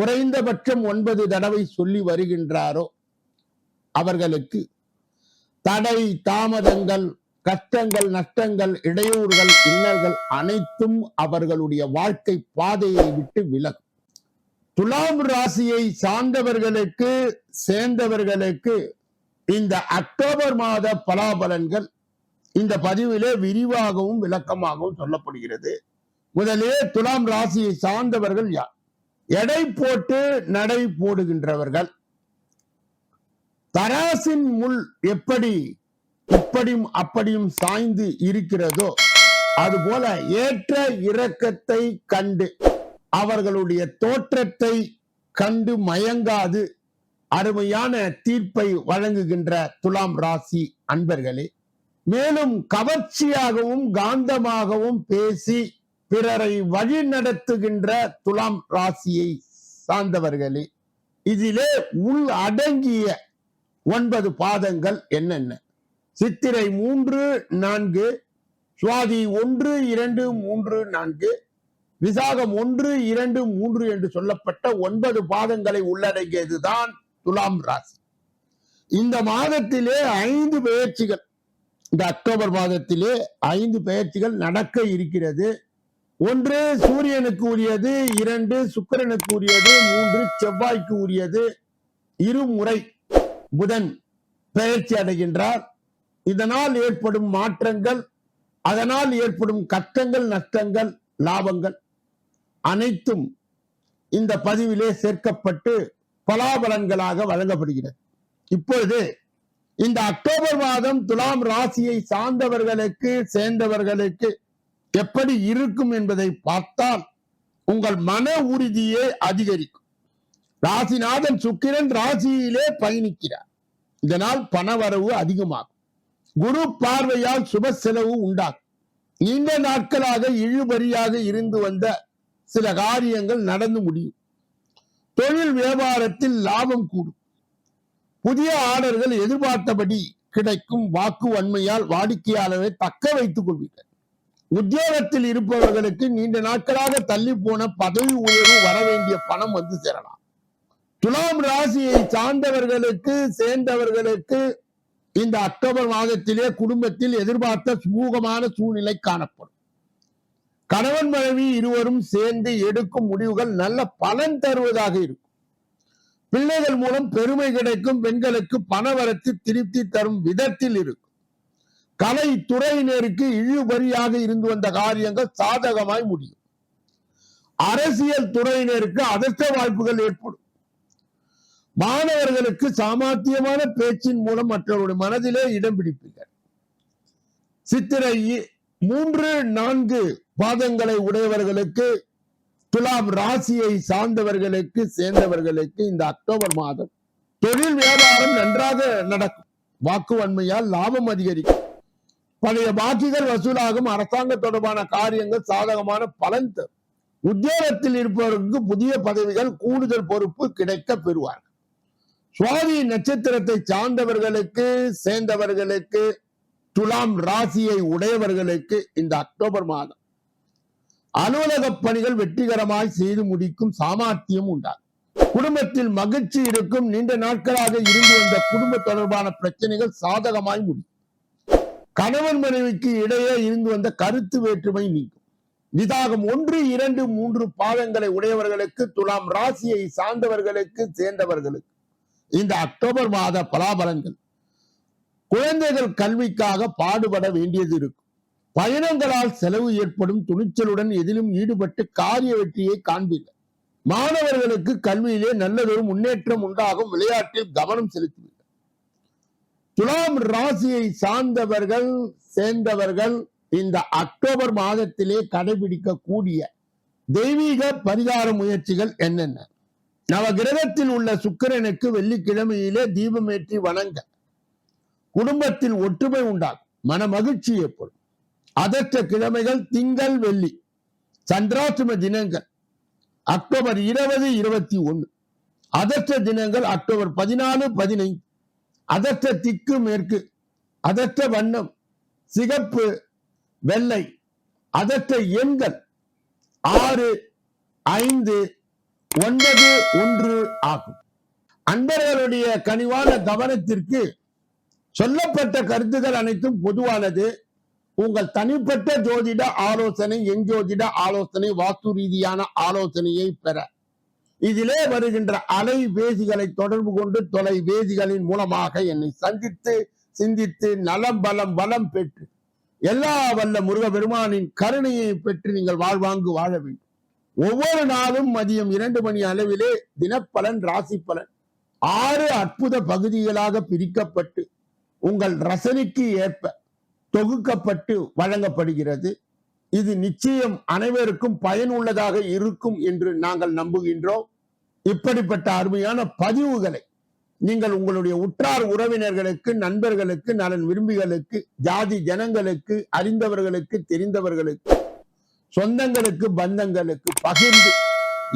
குறைந்தபட்சம் ஒன்பது தடவை சொல்லி வருகின்றாரோ அவர்களுக்கு தடை தாமதங்கள் கஷ்டங்கள் நஷ்டங்கள் இடையூறுகள் இன்னல்கள் அனைத்தும் அவர்களுடைய வாழ்க்கை பாதையை விட்டு விலகும். துலாம் ராசியை சார்ந்தவர்களுக்கு சேர்ந்தவர்களுக்கு இந்த அக்டோபர் மாத பலாபலன்கள் இந்த பதிவிலே விரிவாகவும் விளக்கமாகவும் சொல்லப்படுகிறது. முதலே துலாம் ராசியை சார்ந்தவர்கள் யார்? எடை போட்டு நடை போடுகின்றவர்கள். தராசின் முள் எப்படி இப்படியும் அப்படியும் சாய்ந்து இருக்கிறதோ அதுபோல ஏற்ற இரக்கத்தை கண்டு அவர்களுடைய தோற்றத்தை கண்டு மயங்காது அருமையான தீர்ப்பை வழங்குகின்ற துலாம் ராசி அன்பர்களே. மேலும் கவர்ச்சியாகவும் காந்தமாகவும் பேசி பிறரை வழி நடத்துகின்ற துலாம் ராசியை சார்ந்தவர்களே இதிலே உள் அடங்கிய ஒன்பது பாதங்கள் என்னென்ன? சித்திரை மூன்று நான்கு சுவாதி ஒன்று இரண்டு மூன்று நான்கு விசாகம் ஒன்று இரண்டு மூன்று என்று சொல்லப்பட்ட ஒன்பது பாதங்களை உள்ளடங்கியதுதான் துலாம் ராசி. இந்த மாதத்திலே ஐந்து பெயர்ச்சிகள் இந்த அக்டோபர் மாதத்திலே ஐந்து பெயர்ச்சிகள் நடக்க இருக்கிறது. ஒன்று சூரியனுக்கு உரியது இரண்டு சுக்கிரனுக்கு உரியது மூன்று செவ்வாய்க்கு உரியது இருமுறை புதன் பெயர்ச்சி அடைகின்றார். இதனால் ஏற்படும் மாற்றங்கள் அதனால் ஏற்படும் கஷ்டங்கள் நஷ்டங்கள் லாபங்கள் அனைத்தும் இந்த பதிவிலே சேர்க்கப்பட்டு பலாபலன்களாக வழங்கப்படுகிறது. இப்பொழுது இந்த அக்டோபர் மாதம் துலாம் ராசியை சார்ந்தவர்களுக்கு சேர்ந்தவர்களுக்கு எப்படி இருக்கும் என்பதை பார்த்தால் உங்கள் மன உறுதியே அதிகரிக்கும். ராசிநாதன் சுக்கிரன் ராசியிலே பயணிக்கிறார். இதனால் பணவரவு அதிகமாகும். குரு பார்வையால் சுப செலவு உண்டாகும். நீண்ட நாட்களாக இழுபறியாக இருந்து வந்த சில காரியங்கள் நடந்து முடியும். தொழில் வியாபாரத்தில் லாபம் கூடும். புதிய ஆர்டர்கள் எதிர்பார்த்தபடி கிடைக்கும். வாக்கு வன்மையால் வாடிக்கையாளரை தக்க வைத்துக் கொள்வீர்கள். உத்தியோகத்தில் இருப்பவர்களுக்கு நீண்ட நாட்களாக தள்ளி போன பதவி உயர்வு வர வேண்டிய பணம் வந்து சேரலாம். துலாம் ராசியை சார்ந்தவர்களுக்கு சேர்ந்தவர்களுக்கு இந்த அக்டோபர் மாதத்திலே குடும்பத்தில் எதிர்பார்த்த சுமூகமான சூழ்நிலை காணப்படும். கணவன் மனைவி இருவரும் சேர்ந்து எடுக்கும் முடிவுகள் நல்ல பலன் தருவதாக இருக்கும். பிள்ளைகள் மூலம் பெருமை கிடைக்கும் பெண்களுக்கு பணவரத்து திருப்தி தரும் விதத்தில் இருக்கும். கலை துறையினருக்கு இழுபறியாக இருந்து வந்த காரியங்கள் சாதகமாய் முடியும். அரசியல் துறையினருக்கு அதிர்ஷ்ட வாய்ப்புகள் ஏற்படும். மாணவர்களுக்கு சாமர்த்தியமான பேச்சின் மூலம் மற்றவருடைய மனதிலே இடம் பிடிப்பீர்கள். சித்திரை மூன்று நான்கு பாதங்களை உடையவர்களுக்கு துலாம் ராசியை சார்ந்தவர்களுக்கு சேர்ந்தவர்களுக்கு இந்த அக்டோபர் மாதம் தொழில் வியாபாரம் நன்றாக நடக்கும். வாக்குவன்மையால் லாபம் அதிகரிக்கும். பழைய பாக்கிகள் வசூலாகும். அரசாங்க தொடர்பான காரியங்கள் சாதகமான பலன் தரும். உத்தியோகத்தில் இருப்பவர்களுக்கு புதிய பதவிகள் கூடுதல் பொறுப்பு கிடைக்க பெறுவார்கள். சுவாதி நட்சத்திரத்தை சார்ந்தவர்களுக்கு சேர்ந்தவர்களுக்கு துலாம் ராசியை உடையவர்களுக்கு இந்த அக்டோபர் மாதம் அலுவலக பணிகள் வெற்றிகரமாய் செய்து முடிக்கும் சாமர்த்தியம் உண்டாகும். குடும்பத்தில் மகிழ்ச்சி இருக்கும். நீண்ட நாட்களாக இருந்து வந்த குடும்ப தொடர்பான பிரச்சனைகள் சாதகமாய் முடியும். கணவன் மனைவிக்கு இடையே இருந்து வந்த கருத்து வேற்றுமை நீக்கும். விதாகம் ஒன்று இரண்டு மூன்று பாதங்களை உடையவர்களுக்கு துலாம் ராசியை சார்ந்தவர்களுக்கு சேர்ந்தவர்களுக்கு. இந்த அக்டோபர் மாத பலாபலன்கள். குழந்தைகள் கல்விக்காக பாடுபட வேண்டியது இருக்கும். பயணங்களால் செலவு ஏற்படும். துணிச்சலுடன் எதிலும் ஈடுபட்டு காரிய வெற்றியை காண்பீர்கள். மாணவர்களுக்கு கல்வியிலே நல்லதொரு முன்னேற்றம் உண்டாகும். விளையாட்டில் கவனம் செலுத்துவீர்கள். துலாம் ராசியை சார்ந்தவர்கள் சேர்ந்தவர்கள் இந்த அக்டோபர் மாதத்திலே கடைபிடிக்கக்கூடிய தெய்வீக பரிகார முயற்சிகள் என்னென்ன? நவகிரகத்தில் உள்ள சுக்கிரனுக்கு வெள்ளிக்கிழமையிலே தீபமேற்றி வணங்க. குடும்பத்தில் ஒற்றுமை உண்டாகும். மன மகிழ்ச்சி ஏற்படும். அதற்ற கிழமைகள் திங்கள் வெள்ளி. சந்திராசிரம தினங்கள். அக்டோபர் இருபது இருபத்தி ஒன்று அதற்ற தினங்கள் அக்டோபர் பதினாலு பதினைந்து. அதற்ற திக்கு மேற்கு அதற்ற வண்ணம் சிகப்பு வெள்ளை அதற்ற எண்கள் ஆறு ஐந்து ஒன்பது ஒன்று ஆகும். அன்பர்களுடைய கனிவான கவனத்திற்கு சொல்லப்பட்ட கருத்துக்கள் அனைத்தும் பொதுவானது. உங்கள் தனிப்பட்ட ஜோதிட ஆலோசனை எஞ்சோதிட ஆலோசனை வாஸ்து ரீதியான ஆலோசனையை பெற. இதிலே வருகின்ற அலைபேசிகளை தொடர்பு கொண்டு தொலைபேசிகளின் மூலமாக என்னை சந்தித்து சிந்தித்து நலம் பலம் வளம் பெற்று எல்லா வல்ல முருக பெருமானின் கருணையை பெற்று நீங்கள் வாழ்வாங்கு வாழ வேண்டும். ஒவ்வொரு நாளும் மதியம் இரண்டு மணி அளவிலே தினப்பலன் ராசி பலன் ஆறு அற்புத பகுதிகளாக பிரிக்கப்பட்டு உங்கள் ரசனைக்கு ஏற்ப தொகுக்கப்பட்டு வழங்கப்படுகிறது. இது நிச்சயம் அனைவருக்கும் பயனுள்ளதாக இருக்கும் என்று நாங்கள் நம்புகின்றோம். இப்படிப்பட்ட அருமையான பதிவுகளை நீங்கள் உங்களுடைய உற்றார் உறவினர்களுக்கு நண்பர்களுக்கு நலன் விரும்பிகளுக்கு ஜாதி ஜனங்களுக்கு அறிந்தவர்களுக்கு தெரிந்தவர்களுக்கு சொந்தங்களுக்கு பந்தங்களுக்கு பகிர்ந்து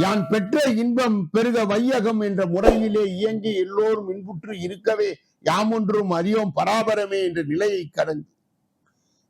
யான் பெற்ற இன்பம் பெருக வையகம் என்ற முறையிலே இயங்கி எல்லோரும் இன்புற்று இருக்கவே யாமொன்றும் அறியோம் பராபரமே என்ற நிலையை கடந்து